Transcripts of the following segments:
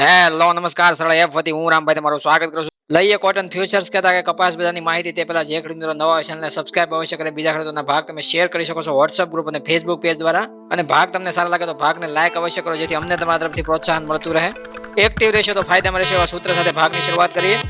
Hello, નમસ્કાર, સરળ F વતી, હું રામભાઈ તમારું સ્વાગત કરું છું. લઈએ કોટન ફ્યુચર્સ કહેતા કે કપાસ બજારની માહિતી તે પહેલા જે ખેડૂત નવા ચેનલને સબસ્ક્રાઇબ અવશ્ય કરે, બીજા ખેડૂતોના ભાગ તમે શેર કરી શકો છો વોટ્સઅપ ગ્રુપ અને ફેસબુક પેજ દ્વારા. અને ભાગ તમને સારા લાગે તો ભાગને લાઇક અવશ્ય કરો, જેથી અમને તમારા તરફથી પ્રોત્સાહન મળતું રહે. એક્ટિવ રહેશો તો ફાયદામાં રહેશો એવા સૂત્ર સાથે ભાગની શરૂઆત કરીએ.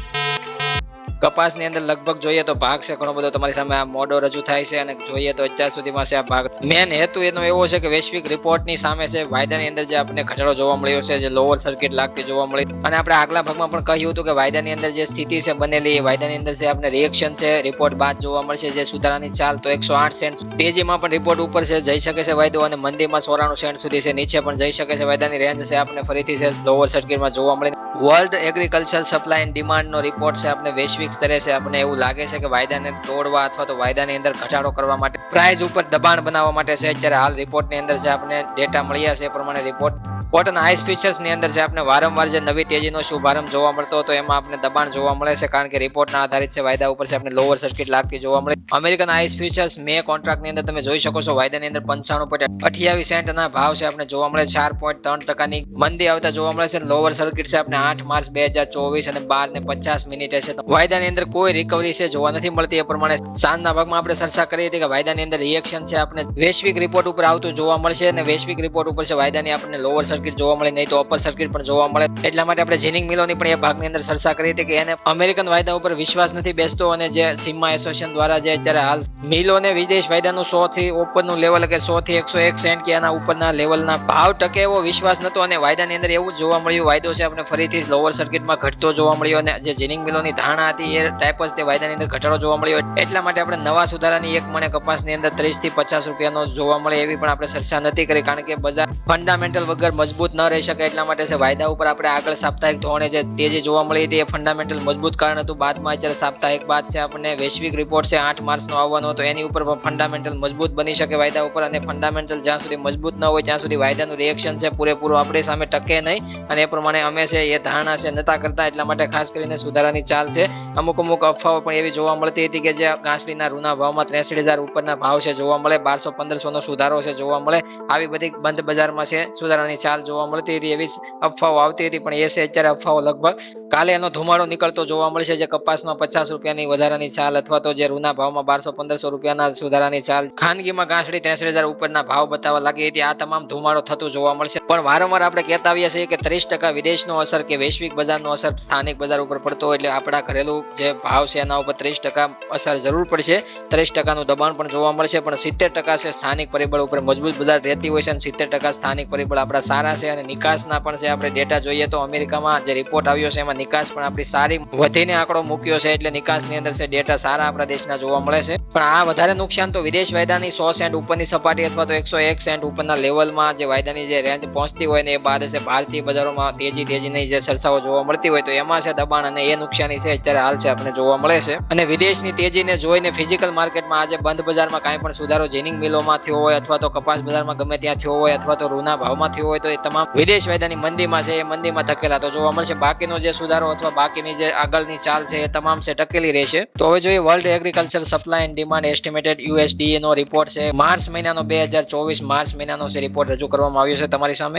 કપાસની અંદર લગભગ જોઈએ તો ભાગ છે, ઘણો બધો તમારી સામે આ મોડો રજૂ થાય છે અને જોઈએ તો અત્યાર સુધીમાં છે આ ભાગ. મેન હેતુ એનો એવો છે કે વૈશ્વિક રિપોર્ટની સામે છે, વાયદાની અંદર જે આપણને ઘટાડો જોવા મળ્યો છે, જે લોઅર સર્કિટ લાગતી જોવા મળી. અને આપણે આગલા ભાગમાં પણ કહ્યું હતું કે વાયદાની અંદર જે સ્થિતિ છે બનેલી એ વાયદાની અંદર છે આપણે રિએક્શન છે રિપોર્ટ બાદ જોવા મળશે, જે સુધારાની ચાલ તો એકસો આઠ સેન્ટ તેજીમાં પણ રિપોર્ટ ઉપર છે, જઈ શકે છે વાયદો અને મંદીમાં સોરાણું સેન્ટ સુધી છે, નીચે પણ જઈ શકે છે વાયદાની રેન્જ છે આપણે ફરીથી છે લોઅર સર્કિટમાં જોવા મળે. વર્લ્ડ એગ્રીકલ્ચર સપ્લાય એન્ડ ડિમાન્ડનો રિપોર્ટ છે, આપણે વૈશ્વિક સ્તરે છે આપણે એવું લાગે છે કે વાયદાને તોડવા અથવા તો વાયદાની અંદર ઘટાડો કરવા માટે પ્રાઇસ ઉપર દબાણ બનાવવા માટે છે. અત્યારે હાલ રિપોર્ટની અંદર જે આપણે ડેટા મળ્યા છે એ પ્રમાણે રિપોર્ટ કોટન આઈસ ફીચર્સની અંદર જે આપણે વારંવાર જે નવી તેજીનો શુભારંભ જોવા મળતો હતો, એમાં આપણે દબાણ જોવા મળે છે કારણ કે રિપોર્ટના આધારિત છે વાયદા ઉપર છે આપણે લોઅર સર્કિટ લાગતી જોવા મળે. અમેરિકન આઈસ ફીચર્સ મે કોન્ટ્રાક્ટની અંદર તમે જોઈ શકો છો, વાયદાની અંદર પંચાણું પોઈન્ટ અઠ્યાવીસ સેન્ટના ભાવ છે આપણે જોવા મળે ચાર પોઈન્ટ ત્રણ ટકાની મંદી આવતા જોવા મળે છે. લોઅર સર્કિટ છે આપણે આઠ માર્ચ બે હજાર ચોવીસ અને બાર ને પચાસ મિનિટે છે. તો વાયદાની અંદર કોઈ રિકવરી છે જોવા નથી મળતી. એ પ્રમાણે સાંજના ભાગમાં આપણે ચર્ચા કરી હતી કે વાયદાની અંદર રિએક્શન છે આપણે વૈશ્વિક રિપોર્ટ ઉપર આવતું જોવા મળશે અને વૈશ્વિક રિપોર્ટ ઉપર છે વાયદાની આપણને લોઅર સર્કિટ જોવા મળે, નહીં તો અપર સર્કિટ પણ જોવા મળે. એટલા માટે આપણે જીનિંગ મિલોની પણ એ ભાગની અંદર ચર્ચા કરી હતી કે એને અમેરિકન વાયદા ઉપર વિશ્વાસ નથી બેસતો અને જે સીમા એસોસિએશન દ્વારા જે અત્યારે હાલ મિલોને વિદેશ વાયદાનું સો થી ઉપરનું લેવલ કે સો થી એકસો એક સેન્ટ કે એના ઉપરના લેવલના ભાવ ટકે એવો વિશ્વાસ નતો અને વાયદાની અંદર એવું જોવા મળ્યું, વાયદો છે આપણે ફરીથી લોઅર સર્કિટમાં ઘટતો જોવા મળ્યો અને જે જીનિંગ મિલોની ધારણા હતી એ ટાઈપ જ તે વાયદાની અંદર ઘટાડો જોવા મળ્યો એટલા માટે આપણે નવા સુધારાની એક મણે કપાસની અંદર ત્રીસથી પચાસ રૂપિયાનો જોવા મળે એવી પણ આપણે ચર્ચા નથી કરી, કારણ કે બજાર ફંડામેન્ટલ વગર મજબૂત ન રહી શકે એટલા માટે વાયદા ઉપર આપણે આગળ સાપ્તાહિક ધોરણે જે તેજી જોવા મળી હતી એ ફંડામેન્ટલ મજબૂત કારણ હતું. બાદમાં અત્યારે સાપ્તાહિક બાદ છે આપણને વૈશ્વિક રિપોર્ટ છે આઠ માર્ચનો આવવાનો હતો. એની ઉપર ફંડામેન્ટલ મજબૂત બની શકે વાયદા ઉપર અને ફંડામેન્ટલ જ્યાં સુધી મજબૂત ન હોય ત્યાં સુધી વાયદાનું રિએક્શન છે પૂરેપૂરું આપણી સામે ટકે નહીં. અને એ પ્રમાણે અમે છે એ ધારણા છે નતા કરતા એટલા માટે ખાસ કરીને સુધારાની ચાલ છે. અમુક અમુક અફવાઓ પણ એવી જોવા મળતી હતી કે જે ઘાસડીના રૂના ભાવમાં ત્રેસઠ હજાર ઉપરના ભાવ છે, જોવા મળે. બારસો પંદરસો નો સુધારો છે, જોવા મળે. આવી બધી બંધ બજારમાં છે, સુધારાની ચાલ જોવા મળતી હતી, એવી અફવાઓ આવતી હતી. પણ એ છે, અત્યારે અફવાઓ લગભગ કાલે એનો ધુમાડો નીકળતો જોવા મળશે, જે કપાસમાં પચાસ રૂપિયાની વધારાની ચાલ અથવા તો જે રૂના ભાવમાં બારસો પંદરસો રૂપિયાના સુધારાની ચાલ. ખાનગીમાં ઘાસડી ત્રેસઠ હજાર ઉપરના ભાવ બતાવવા લાગી હતી. આ તમામ ધુમાડો થતું જોવા મળશે. પણ વારંવાર આપણે કહેતા આવીએ છીએ કે ત્રીસ ટકા વિદેશનો અસર કે વૈશ્વિક બજારનો અસર સ્થાનિક બજાર ઉપર પડતો હોય એટલે આપણા ઘરેલું જે ભાવ છે એના ઉપર ત્રીસ ટકા અસર જરૂર પડશે. ત્રીસ ટકાનું દબાણ પણ જોવા મળશે, પણ સિત્તેર ટકા છે સ્થાનિક પરિબળ ઉપર મજબૂત બજાર રહેતી હોય છે અને સિત્તેર ટકા સ્થાનિક પરિબળ આપણા સારા છે અને નિકાસના પણ છે. આપણે ડેટા જોઈએ તો અમેરિકામાં જે રિપોર્ટ આવ્યો છે એમાં નિકાસ પણ આપણી સારી વધીને આંકડો મૂક્યો છે એટલે નિકાસની અંદર છે ડેટા સારા આપણા દેશના જોવા મળે છે. પણ આ વધારે નુકસાન તો વિદેશ વાયદાની સો સેન્ટ ઉપરની સપાટી અથવા તો એકસો એક સેન્ટ ઉપરના લેવલમાં જે વાયદાની જે રેન્જ પહોંચતી હોય ને એ બાદ ભારતીય બજારોમાં તેજી તેજીની જે સરસાઓ જોવા મળતી હોય તો એમાં છે દબાણ અને એ નુકસાની છે, અત્યારે હાલ છે આપણે જોવા મળે છે. અને વિદેશની તેજીને જોઈને ફિઝિકલ માર્કેટમાં આજે બંધ બજારમાં કાંઈ પણ સુધારો જીનિંગ મિલોમાં થયો હોય અથવા તો કપાસ બજારમાં ગમે ત્યાં થયો હોય અથવા તો રૂના ભાવમાં થયો હોય તો એ તમામ વિદેશ વાયદાની મંદીમાં છે, એ મંદીમાં ધકેલા તો જોવા મળશે બાકીનો જે સુધારો અથવા બાકીની જે આગળની ચાલ છે એ તમામ છે, ટકેલી રહેશે. તો હવે જોઈએ world agriculture supply and demand estimated USDA no report છે. માર્ચ મહિનાનો બે હજાર ચોવીસ, માર્ચ મહિનાનો છે રિપોર્ટ રજૂ કરવામાં આવ્યો છે. તમારી સામે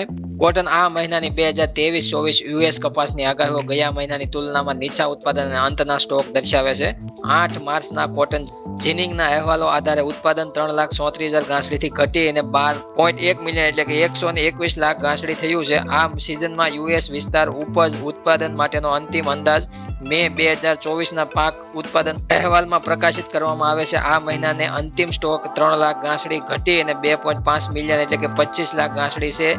કોટન આ મહિનાની બે હજાર ત્રેવીસ, ચોવીસ યુએસ કપાસની આગાહીઓ ગયા મહિનાની તુલનામાં નીચા ઉત્પાદન અને અંતના સ્ટોક દર્શાવે છે. આઠ માર્ચના કોટન જીનિંગના અહેવાલો આધારે ઉત્પાદન ત્રણ લાખ ચોત્રીસ હજાર ઘાસડીથી ઘટી અને બાર પોઈન્ટ એક મિલિયન એટલે કે એકસો ને એકવીસ લાખ ઘાસડી થયું છે. આ સિઝનમાં યુએસ વિસ્તાર ઉપજ ઉત્પાદન માટેનો અંતિમ અંદાજ મે બે હજાર ચોવીસના પાક ઉત્પાદન અહેવાલમાં પ્રકાશિત કરવામાં આવે છે. આ મહિનાને અંતિમ સ્ટોક ત્રણ લાખ ગાંસડી ઘટી અને બે પોઈન્ટ પાંચ મિલિયન એટલે કે પચીસ લાખ ગાંસડી છે.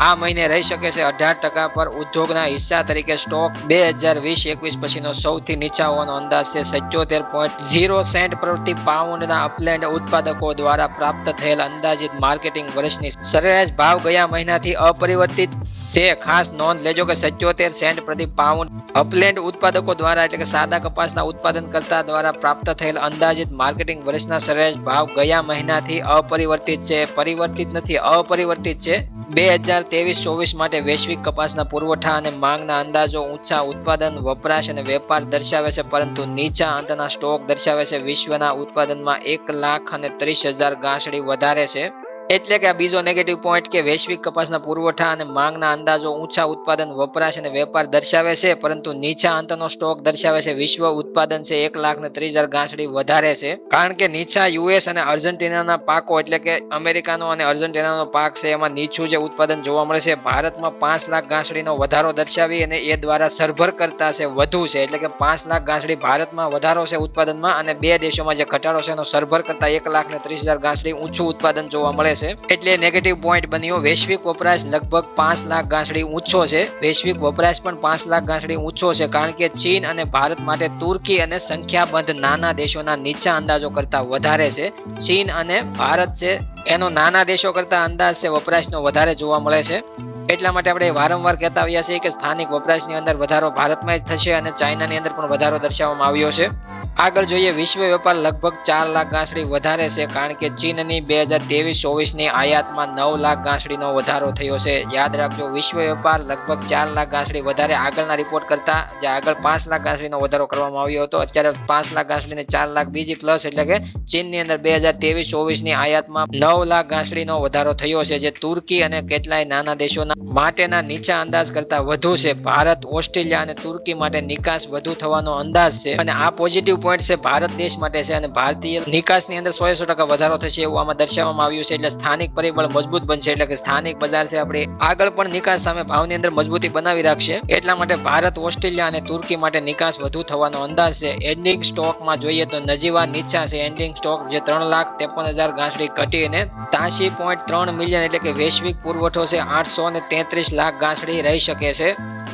આ મહિને રહી શકે છે અઢાર ટકા પર ઉદ્યોગના હિસ્સા તરીકે સ્ટોક બે હજાર વીસ એકવીસ પછીનો સૌથી નીચા હોવાનો અંદાજ છે. સત્યોતેર પોઈન્ટ ઝીરો સેન્ટ પ્રતિ પાઉન્ડના અપલેન્ડ ઉત્પાદકો દ્વારા પ્રાપ્ત થયેલ અંદાજિત માર્કેટિંગ વર્ષની સરેરાશ ભાવ ગયા મહિનાથી અપરિવર્તિત છે ખાસ નોંધ લેજો કે સત્યોતેર સેન્ટ પ્રતિ પાઉન્ડ અપલેન્ડ ઉત્પાદકો દ્વારા એટલે કે સાદા કપાસના ઉત્પાદનકર્તા દ્વારા પ્રાપ્ત થયેલ અંદાજિત માર્કેટિંગ વર્ષના સરેરાશ ભાવ ગયા મહિનાથી અપરિવર્તિત છે. પરિવર્તિત નથી, અપરિવર્તિત છે. બે હજાર ત્રેવીસ ચોવીસ માટે વૈશ્વિક કપાસના પુરવઠા અને માંગના અંદાજો ઊંચા ઉત્પાદન, વપરાશ અને વેપાર દર્શાવે છે, પરંતુ નીચા અંતના સ્ટોક દર્શાવે છે. વિશ્વના ઉત્પાદનમાં એક લાખ અને ત્રીસ હજાર ગાંસડી વધારે છે. એટલે કે આ બીજો નેગેટિવ પોઈન્ટ કે વૈશ્વિક કપાસના પુરવઠા અને માંગના અંદાજો ઊંચા ઉત્પાદન, વપરાશ અને વેપાર દર્શાવે છે, પરંતુ નીચા અંતનો સ્ટોક દર્શાવે છે, વિશ્વ ઉત્પાદન છે, એક લાખ ને ત્રીસ હજાર ગાંસડી વધારે છે. કારણ કે નીચા યુએસ અને અર્જેન્ટિનાના પાકો એટલે કે અમેરિકાનો અને અર્જેન્ટિનાનો પાક છે, એમાં નીચું જે ઉત્પાદન જોવા મળે છે, ભારતમાં પાંચ લાખ ગાંસડીનો વધારો દર્શાવી અને એ દ્વારા સરભર કરતા છે, વધુ છે. એટલે કે પાંચ લાખ ગાંસડી ભારતમાં વધારો છે ઉત્પાદનમાં અને બે દેશોમાં જે ઘટાડો છે, એનો સરભર કરતા એક લાખ ને ત્રીસ હજાર ગાંસડી ઊંચું ઉત્પાદન જોવા મળે છે એટલે નેગેટિવ પોઈન્ટ બન્યો. વૈશ્વિક વપરાશ લગભગ પાંચ લાખ ગાંસડી ઊંચો છે. વૈશ્વિક વપરાશ પણ પાંચ લાખ ગાંસડી ઊંચો છે કારણ કે ચીન અને ભારત માટે તુર્કી અને સંખ્યાબંધ નાના દેશોના નીચા અંદાજો કરતા વધારે છે. ચીન અને ભારત છે, એનો નાના દેશો કરતા અંદાજ છે વપરાશનો વધારે જોવા મળે છે. એટલા માટે આપણે વારંવાર કહેતા આવ્યા છીએ કે સ્થાનિક વપરાશની અંદર વધારો ભારતમાં જ થશે અને ચાઇનાની અંદર પણ વધારો દર્શાવવામાં આવ્યો છે. આગળ જોઈએ, વિશ્વ વેપાર લગભગ ચાર લાખ ગાંસડી વધારે છે, કારણ કે ચીનની બે હજાર ત્રેવીસ ચોવીસની આયાતમાં નવ લાખ ગાંસડીનો વધારો થયો છે. યાદ રાખજો, વિશ્વ વેપાર લગભગ ચાર લાખ ગાંસડી વધારે આગળના રિપોર્ટ કરતા જે આગળ પાંચ લાખ ગાંસડીનો વધારો કરવામાં આવ્યો હતો. અત્યારે પાંચ લાખ ગાંસડીને ચાર લાખ બીજી પ્લસ એટલે કે ચીનની અંદર બે હજાર ત્રેવીસ ચોવીસની આયાતમાં નવ લાખ ગાંસડીનો વધારો થયો છે, જે તુર્કી અને કેટલાય નાના દેશોના માટેના નીચા અંદાજ કરતા વધુ છે. ભારત, ઓસ્ટ્રેલિયા અને તુર્કી માટે નિકાસ વધુ થવાનો અંદાજ છે અને આ પોઝિટિવ પોઈન્ટ છે, ભારત દેશ માટે છે અને ભારતીય નિકાસની અંદર સો સો ટકા વધારો થશે એવું આમાં દર્શાવવામાં આવ્યું છે. એટલે સ્થાનિક પરિબળ મજબૂત બનશે, એટલે કે સ્થાનિક બજાર છે, આપણે આગળ પણ નિકાસ સામે ભાવની અંદર મજબૂતી બનાવી રાખશે. એટલા માટે ભારત, ઓસ્ટ્રેલિયા અને તુર્કી માટે નિકાસ વધુ થવાનો અંદાજ છે. એન્ડિંગ સ્ટોકમાં જોઈએ તો નજીવા નીચા છે. એન્ડિંગ સ્ટોક જે ત્રણ લાખ ત્રેપન હજાર ગાંસડી ઘટીને ત્યાસી પોઈન્ટ ત્રણ મિલિયન એટલે કે વૈશ્વિક પુરવઠો છે, આઠસો ને તેત્રીસ લાખ ગાંસડી રહી શકે છે.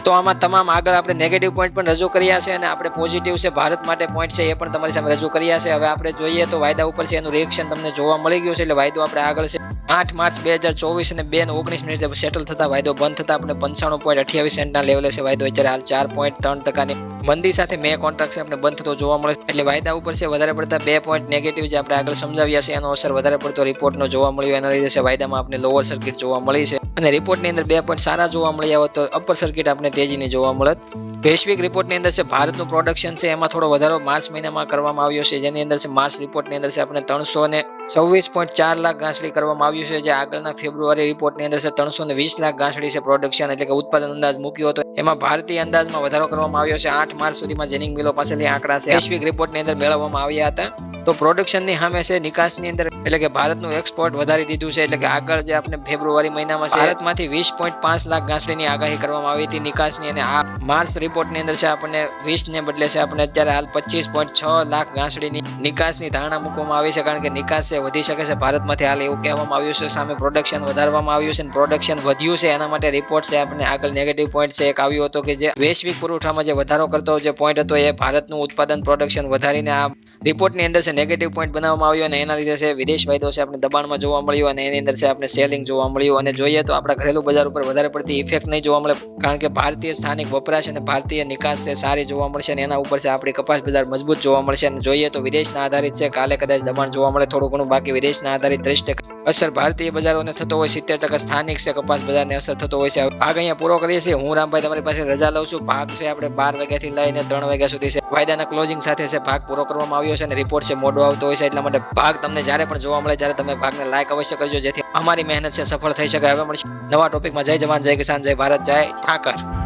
તો આમાં તમામ આગળ આપણે નેગેટિવ પોઈન્ટ પણ રજૂ કર્યા છે અને આપણે પોઝિટિવ છે, ભારત માટે પોઈન્ટ છે એ પણ તમારી સામે રજૂ કર્યા છે. હવે આપણે જોઈએ તો વાયદા ઉપર છે એનું રિએક્શન તમને જોવા મળી ગયું છે એટલે વાયદો આપણે આગળ છે. આઠ માર્ચ બે હજાર ચોવીસ અને બે ઓગણીસ મિનિટે સેટલ થતા વાયદો બંધ થતા આપણે પંચાણું પોઈન્ટ અઠ્યાવીસ સેન્ટના લેવલે છે વાયદો. અત્યારે હાલ ચાર પોઈન્ટ ત્રણ ટકાની મંદી સાથે મે કોન્ટ્રાક્ટ છે આપણે બંધ થતો જોવા મળે એટલે વાયદા ઉપર છે વધારે પડતા બે પોઈન્ટ નેગેટિવ જે આપણે આગળ સમજાવ્યા છે એનો અસર વધારે પડતો રિપોર્ટનો જોવા મળ્યો. એના લીધે છે વાયદામાં આપણે લોઅર સર્કિટ જોવા મળી છે. અને રિપોર્ટની અંદર બે પોઈન્ટ સારા જોવા મળ્યા હોત તો અપર સર્કિટ આપણે તેજીની જોવા મળત. વૈશ્વિક રિપોર્ટની અંદર છે, ભારતનું પ્રોડક્શન છે, એમાં થોડો વધારો માર્ચ મહિનામાં કરવામાં આવ્યો છે. જેની અંદર છે, માર્ચ રિપોર્ટની અંદર છે, આપણે ત્રણસો ને છવ્વીસ પોઈન્ટ ચાર લાખ ગાંસડી કરવામાં આવ્યું છે. જે આગળના ફેબ્રુઆરી રિપોર્ટની અંદર ત્રણસો ને વીસ લાખ ગાંસડી છે પ્રોડક્શન એટલે કે ઉત્પાદન અંદાજ મૂક્યો હતો. એમાં ભારતીય અંદાજમાં વધારો કરવામાં આવ્યો છે. આઠ માર્ચ સુધીમાં જેનિંગ મિલો પાસેથી આંકડા છે. વૈશ્વિક રિપોર્ટની અંદર મેળવવામાં આવ્યા હતા. તો પ્રોડક્શનની સામે છે, નિકાસની અંદર, એટલે કે ભારતનું એક્સપોર્ટ વધારી દીધું છે, એટલે કે આગળ જે આપણે ફેબ્રુઆરી મહિનામાં ભારતમાંથી વીસ પોઈન્ટ પાંચ લાખ ગાંસડીની આગાહી કરવામાં આવી હતી, નિકાસની. અને આ માર્ચ રિપોર્ટની અંદર છે, આપણને વીસ ને બદલે છે આપણે અત્યારે હાલ પચીસ પોઈન્ટ છ લાખ ગાંસડીની નિકાસની ધારણા મૂકવામાં આવી છે, કારણ કે નિકાસ છે, વધી શકે છે. ભારતમાંથી હાલ એવું કહેવામાં આવ્યું છે, સામે પ્રોડક્શન વધારવામાં આવ્યું છે અને પ્રોડક્શન વધ્યું છે, એના માટે રિપોર્ટ છે આપણે આગળ નેગેટિવ પોઈન્ટ છે, એક આવ્યો હતો કે જે વૈશ્વિક પુરવઠામાં જે વધારો કરતો જે પોઈન્ટ હતો, એ ભારતનું ઉત્પાદન પ્રોડક્શન વધારીને આ રિપોર્ટની અંદર છે નેગેટિવ પોઈન્ટ બનાવવામાં આવ્યો અને એના લીધે છે, વિદેશ વાયદો છે, આપણે દબાણમાં જોવા મળ્યું અને એની અંદર છે, આપણે સેલિંગ જોવા મળ્યું. અને જોઈએ તો આપણા ઘરેલું બજાર ઉપર વધારે પડતી ઇફેક્ટ નહીં જોવા મળે, કારણ કે ભારતીય સ્થાનિક વપરાશ અને ભારતીય નિકાસ છે, સારી જોવા મળશે અને એના ઉપર છે, આપણી કપાસ બજાર મજબૂત જોવા મળશે. અને જોઈએ તો વિદેશના આધારિત છે, કાલે કદાચ દબાણ જોવા મળે, થોડું ઘણું બાકી વિદેશના આધારિત ત્રીસ ટકા અસર ભારતીય બજારોને થતો હોય સિત્તેર ટકા સ્થાનિક છે, કપાસ બજારને અસર થતો હોય છે. ભાગ અહીંયા પૂરો કરીએ છીએ. હું રામભાઈ તમારી પાસે રજા લઉં છું. ભાગ છે આપણે બાર વાગ્યાથી લઈને ત્રણ વાગ્યા સુધી છે. વાયદાના ક્લોઝિંગ સાથે છે. ભાગ પૂરો કરવામાં આવ્યો છે અને રિપોર્ટ છે મોડો આવતો હોય છે. એટલા માટે ભાગ તમને જ્યારે પણ જોવા મળે ત્યારે તમે ભાગને લાઈક અવશ્ય કરજો, જેથી અમારી મહેનત છે સફળ થઈ શકે હવે મળશે નવા ટોપિકમાં જય જવાન, જય કિસાન, જય ભારત, જય ઠાકર.